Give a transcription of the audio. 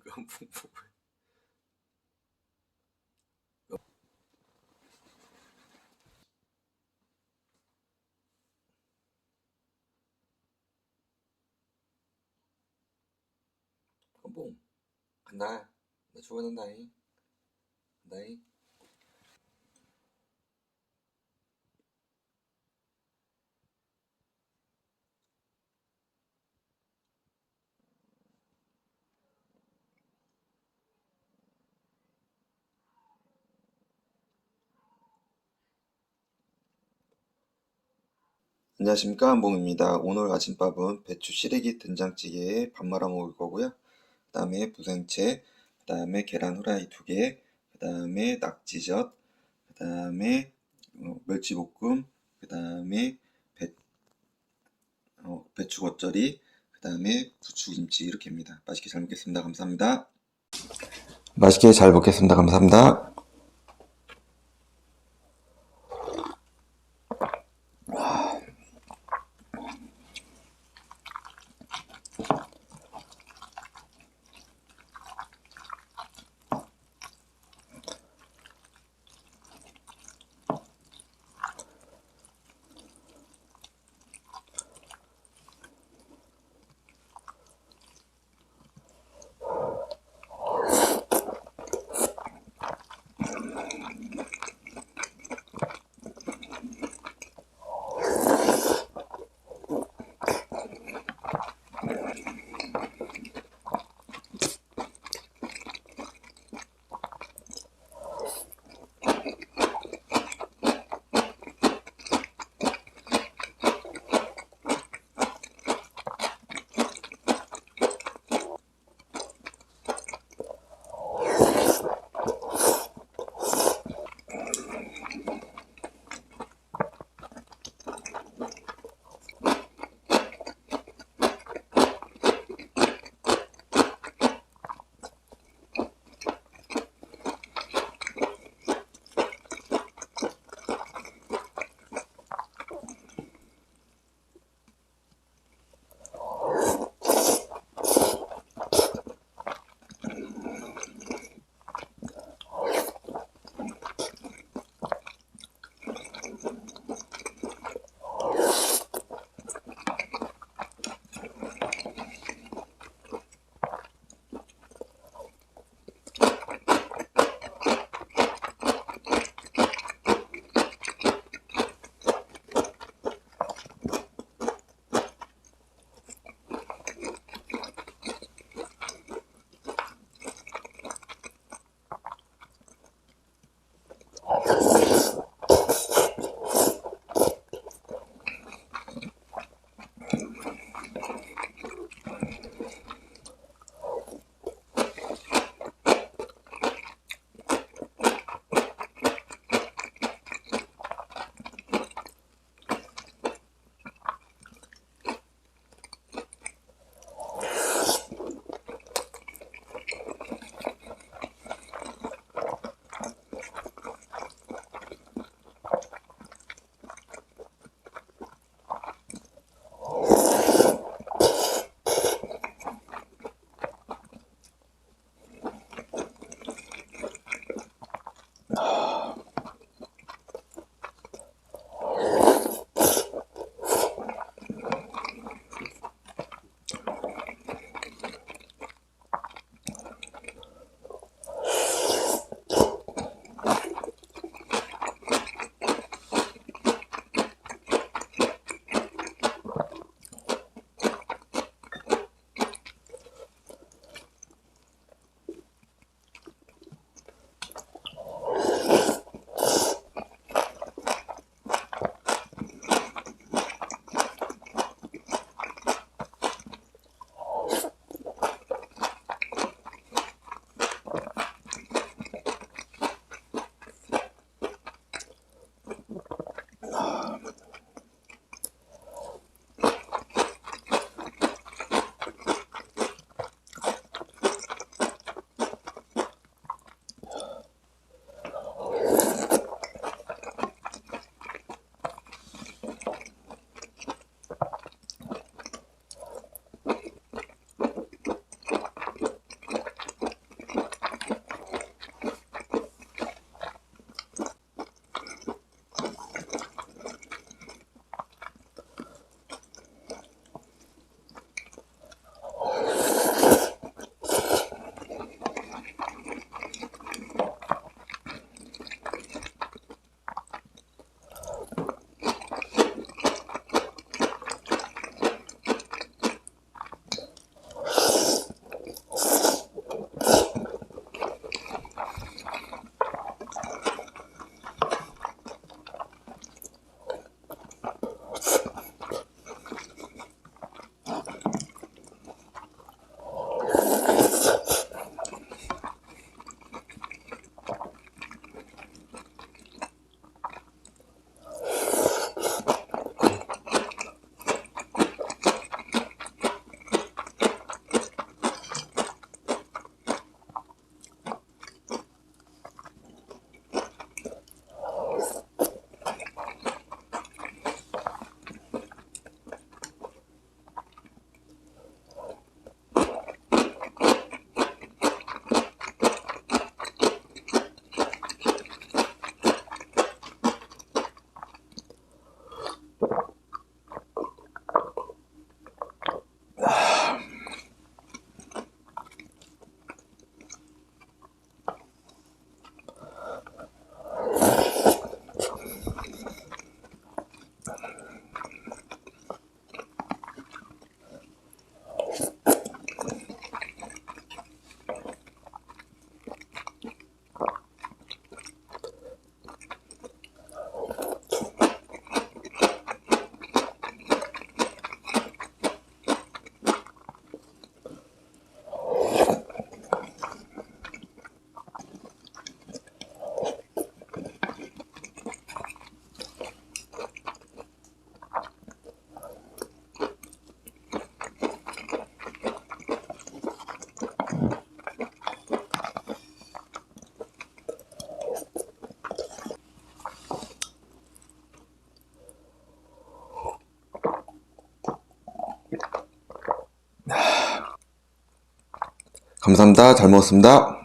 그건 붕붕. 뽕 간다. 나 죽어낸다잉. 간다잉. 안녕하십니까 한봉입니다. 오늘 아침밥은 배추 시래기 된장찌개에 밥 말아 먹을 거고요. 그 다음에 부생채, 그 다음에 계란 후라이 두 개, 그 다음에 낙지젓, 그 다음에 어, 멸치볶음, 그 다음에 배, 어, 배추 겉절이, 그 다음에 부추김치 이렇게입니다. 맛있게 잘 먹겠습니다. 감사합니다. 맛있게 잘 먹겠습니다. 감사합니다. Oh. 감사합니다. 잘 먹었습니다.